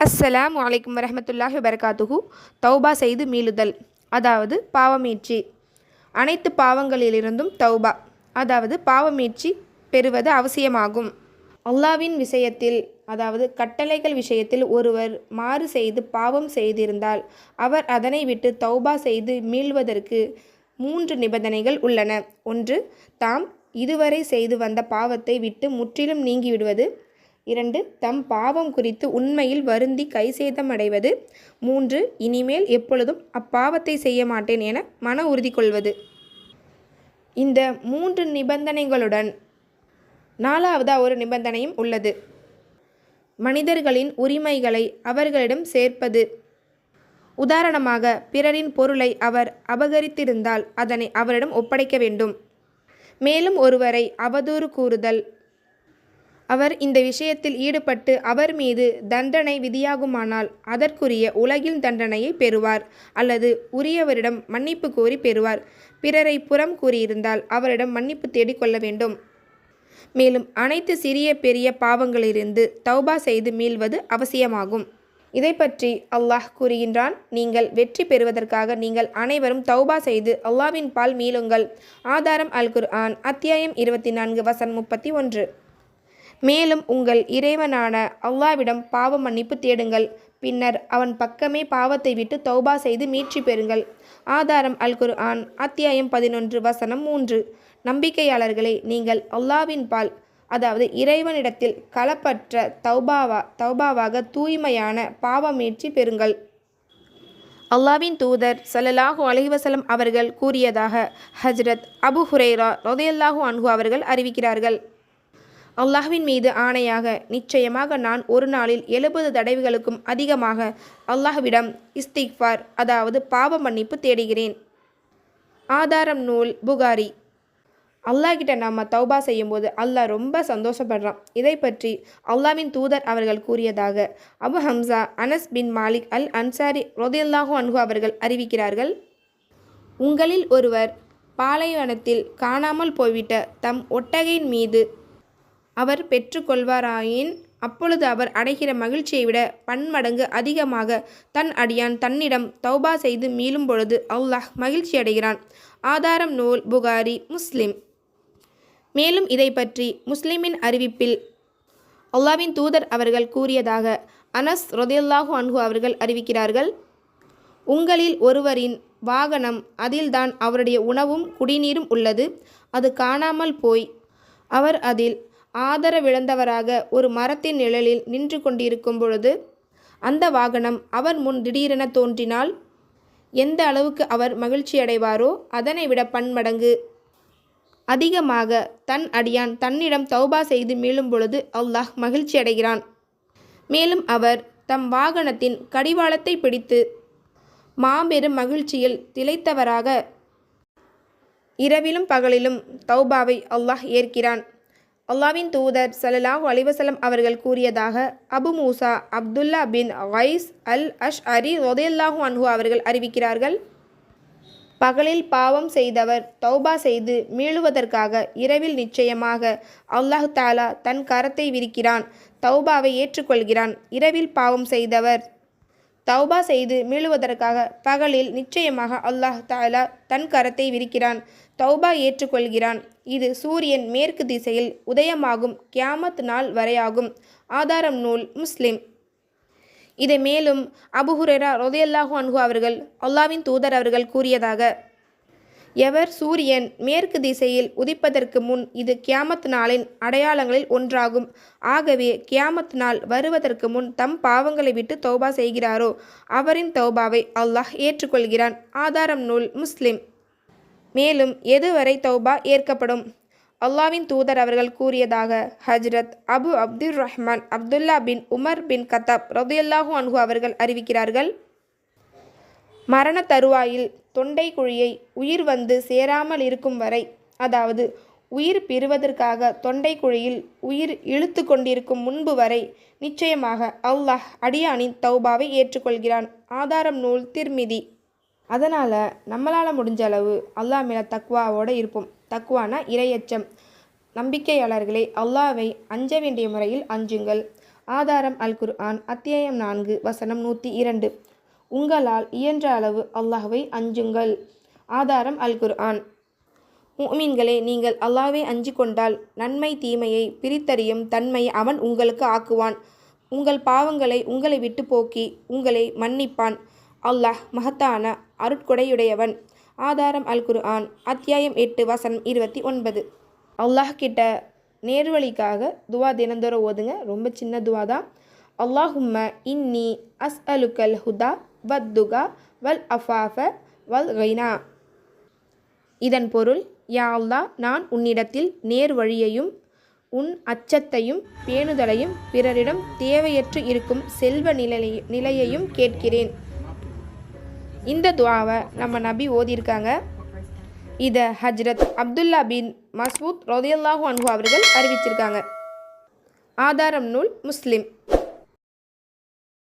அஸ்ஸலாம் வலைக்கம் வரஹமத்துல்லாஹி வபரகாத்துஹு. தௌபா செய்து மீளுதல். அதாவது பாவமீட்சி. அனைத்து பாவங்களிலிருந்தும் தௌபா. அதாவது பாவமீட்சி பெறுவது அவசியமாகும். அல்லாவின் விஷயத்தில் அதாவது கட்டளைகள் விஷயத்தில் ஒருவர் மாறு செய்து பாவம் செய்திருந்தால் அவர் அதனை விட்டு தௌபா செய்து மீள்வதற்கு மூன்று நிபந்தனைகள் உள்ளன. ஒன்று தாம் இதுவரை செய்து வந்த பாவத்தை விட்டு முற்றிலும் நீங்கிவிடுவது. இரண்டு தம் பாவம் குறித்து உண்மையில் வருந்தி கைசேதமடைவது. மூன்று இனிமேல் எப்பொழுதும் அப்பாவத்தை செய்ய மாட்டேன் என மன உறுதி கொள்வது இந்த மூன்று நிபந்தனைகளுடன் நாலாவதா ஒரு நிபந்தனையும் உள்ளது. மனிதர்களின் உரிமைகளை அவர்களிடம் சேர்ப்பது. உதாரணமாக பிறரின் பொருளை அவர் அபகரித்திருந்தால் அதனை அவரிடம் ஒப்படைக்க வேண்டும். மேலும் ஒருவரை அவதூறு கூறுதல் அவர் இந்த விஷயத்தில் ஈடுபட்டு அவர் மீது தண்டனை விதியாகுமானால் அதற்குரிய உலகில் தண்டனையை பெறுவார் அல்லது உரியவரிடம் மன்னிப்பு கோரி பெறுவார். பிறரை புறம் கூறியிருந்தால் அவரிடம் மன்னிப்பு தேடிக்கொள்ள வேண்டும். மேலும் அனைத்து சிறிய பெரிய பாவங்களிலிருந்து தௌபா செய்து மீள்வது அவசியமாகும். இதை பற்றி அல்லாஹ் கூறுகின்றான் நீங்கள் வெற்றி பெறுவதற்காக நீங்கள் அனைவரும் தௌபா செய்து அல்லாவின் பால் மீளுங்கள். ஆதாரம் அல் குர் ஆன் அத்தியாயம் இருபத்தி நான்கு வசன் முப்பத்தி ஒன்று. மேலும் உங்கள் இறைவனான அல்லாவிடம் பாவ மன்னிப்பு தேடுங்கள். பின்னர் அவன் பக்கமே பாவத்தை விட்டு தௌபா செய்து மீட்சி பெறுங்கள். ஆதாரம் அல் குர் ஆன் அத்தியாயம் பதினொன்று வசனம் மூன்று. நம்பிக்கையாளர்களை நீங்கள் அல்லாவின் பால் அதாவது இறைவனிடத்தில் களப்பற்ற தௌபாவா தௌபாவாக தூய்மையான பாவ மீட்சி பெறுங்கள். அல்லாவின் தூதர் சல்லல்லாஹு அலைவசலம் அவர்கள் கூறியதாக ஹஜ்ரத் அபு ஹுரேரா ரொதையல்லாஹு அன்ஹு அவர்கள் அறிவிக்கிறார்கள். அல்லாஹ்வின் மீது ஆணையாக நிச்சயமாக நான் ஒரு நாளில் எழுபது தடவைகளுக்கும் அதிகமாக அல்லாஹ்விடம் இஸ்திக்ஃபார் அதாவது பாவ மன்னிப்பு தேடுகிறேன். ஆதாரம் நூல் புகாரி. அல்லாஹ் கிட்ட நாம் தௌபா செய்யும்போது அல்லாஹ் ரொம்ப சந்தோஷப்படுறான். இதை பற்றி அல்லாவின் தூதர் அவர்கள் கூறியதாக Abu Hamza Anas bin Malik al Ansari ரொதியல்லாஹு அன்ஹு அவர்கள் அறிவிக்கிறார்கள். உங்களில் ஒருவர் பாலைவனத்தில் காணாமல் போய்விட்ட தம் ஒட்டகையின் மீது அவர் பெற்றுக்கொள்வாராயின் அப்பொழுது அவர் அடைகிற மகிழ்ச்சியை விட பன்மடங்கு அதிகமாக தன் அடியான் தன்னிடம் தௌபா செய்து மீளும் பொழுது அல்லாஹ் மகிழ்ச்சி அடைகிறான் ஆதாரம் நூல் புகாரி முஸ்லிம். மேலும் இதை பற்றி முஸ்லிமின் அறிவிப்பில் அல்லாவின் தூதர் அவர்கள் கூறியதாக அனஸ் ரொதேல்லாஹு அன்ஹு அவர்கள் அறிவிக்கிறார்கள். உங்களில் ஒருவரின் வாகனம் அதில்தான் அவருடைய உணவும் குடிநீரும் உள்ளது. அது காணாமல் போய் அவர் அதில் ஆதரவிழந்தவராக ஒரு மரத்தின் நிழலில் நின்று கொண்டிருக்கும் பொழுது அந்த வாகனம் அவர் முன் திடீரென தோன்றினால் எந்த அளவுக்கு அவர் மகிழ்ச்சி அடைவாரோ அதனை விட பன்மடங்கு அதிகமாக தன் அடியான் தன்னிடம் தௌபா செய்து மீளும் பொழுது அல்லாஹ் மகிழ்ச்சி அடைகிறான். மேலும் அவர் தம் வாகனத்தின் கடிவாளத்தை பிடித்து மாபெரும் மகிழ்ச்சியில் திளைத்தவராக இரவிலும் பகலிலும் தௌபாவை அல்லாஹ் ஏற்கிறான். அல்லாவின் தூதர் சல்லாஹூ அலிவசலம் அவர்கள் கூறியதாக Abu Musa Abdullah bin Qais al Ashari ரொதையல்லாஹூ அன்ஹு அவர்கள் அறிவிக்கிறார்கள். பகலில் பாவம் செய்தவர் தௌபா செய்து மீளுவதற்காக இரவில் நிச்சயமாக அல்லாஹு தாலா தன் கரத்தை விரிக்கிறான் தௌபாவை ஏற்றுக்கொள்கிறான். இரவில் பாவம் செய்தவர் தௌபா செய்து மீளுவதற்காக பகலில் நிச்சயமாக அல்லாஹ் தாலா தன் கரத்தை விரிக்கிறான் தௌபா ஏற்றுக்கொள்கிறான். இது சூரியன் மேற்கு திசையில் உதயமாகும் கியாமத் நாள் வரையாகும். ஆதாரம் நூல் முஸ்லிம். இதை மேலும் அபுஹுரேரா ரொதையல்லாஹு அன்ஹு அவர்கள் அல்லாவின் தூதர் அவர்கள் கூறியதாக எவர் சூரியன் மேற்கு திசையில் உதிப்பதற்கு முன் இது கியாமத் நாளின் அடையாளங்களில் ஒன்றாகும். ஆகவே கியாமத் நாள் வருவதற்கு முன் தம் பாவங்களை விட்டு தௌபா செய்கிறாரோ அவரின் தௌபாவை அல்லாஹ் ஏற்றுக்கொள்கிறான். ஆதாரம் நூல் முஸ்லிம். மேலும் எதுவரை தௌபா ஏற்கப்படும்? அல்லாவின் தூதர் அவர்கள் கூறியதாக Hazrat Abu Abdul Rahman Abdullah bin Umar bin Khattab ரதியல்லாஹூ அன்ஹு அவர்கள் அறிவிக்கிறார்கள் மரண தருவாயில் தொண்டை குழியை உயிர் வந்து சேராமல் இருக்கும் வரை அதாவது உயிர் பெறுவதற்காக தொண்டை குழியில் உயிர் இழுத்து கொண்டிருக்கும் முன்பு வரை நிச்சயமாக அல்லாஹ் அடியானின் தௌபாவை ஏற்றுக்கொள்கிறான். ஆதாரம் நூல் திருமிதி. அதனால் நம்மளால் முடிஞ்ச அளவு அல்லாஹ் மேலே தக்குவாவோடு இருப்போம். தக்குவானா இரையச்சம். நம்பிக்கையாளர்களே அல்லாவை அஞ்ச வேண்டிய முறையில் அஞ்சுங்கள். ஆதாரம் அல் குர்ஆன் அத்தியாயம் நான்கு வசனம் நூற்றி இரண்டு. உங்களால் இயன்ற அளவு அல்லாஹ்வை அஞ்சுங்கள். ஆதாரம் அல் குர்ஆன். மீன்களே நீங்கள் அல்லாவை அஞ்சு கொண்டால் நன்மை தீமையை பிரித்தறியும் தன்மை அவன் உங்களுக்கு ஆக்குவான். உங்கள் பாவங்களை உங்களை விட்டு போக்கி உங்களை மன்னிப்பான். அல்லாஹ் மகத்தான அருட்கொடையுடையவன். ஆதாரம் அல் குர்ஆன் அத்தியாயம் எட்டு வசனம் இருபத்தி ஒன்பது. அல்லாஹ் கிட்ட நேர்வழிக்காக துவா தினந்தோறும் ஓதுங்க. ரொம்ப சின்ன துவா தான். அல்லாஹும்ம இன்னி அஸ் அலுக்கல் ஹுதா வத்துகா வல் அஃபாஃப வல் கைனா இதன் பொருள் யா அல்லா நான் உன்னிடத்தில் நேர் வழியையும் உன் அச்சத்தையும் பேணுதலையும் பிறரிடம் தேவையற்று இருக்கும் செல்வ நிலையை நிலையையும் கேட்கிறேன். இந்த துவாவை நம்ம நபி ஓதியிருக்காங்க. இதை ஹஜ்ரத் அப்துல்லா பின் மஸ்வூத் ரோதியல்லாஹு அன்ஹு அவர்கள் அறிவிச்சிருக்காங்க. ஆதாரம் நூல் முஸ்லிம்.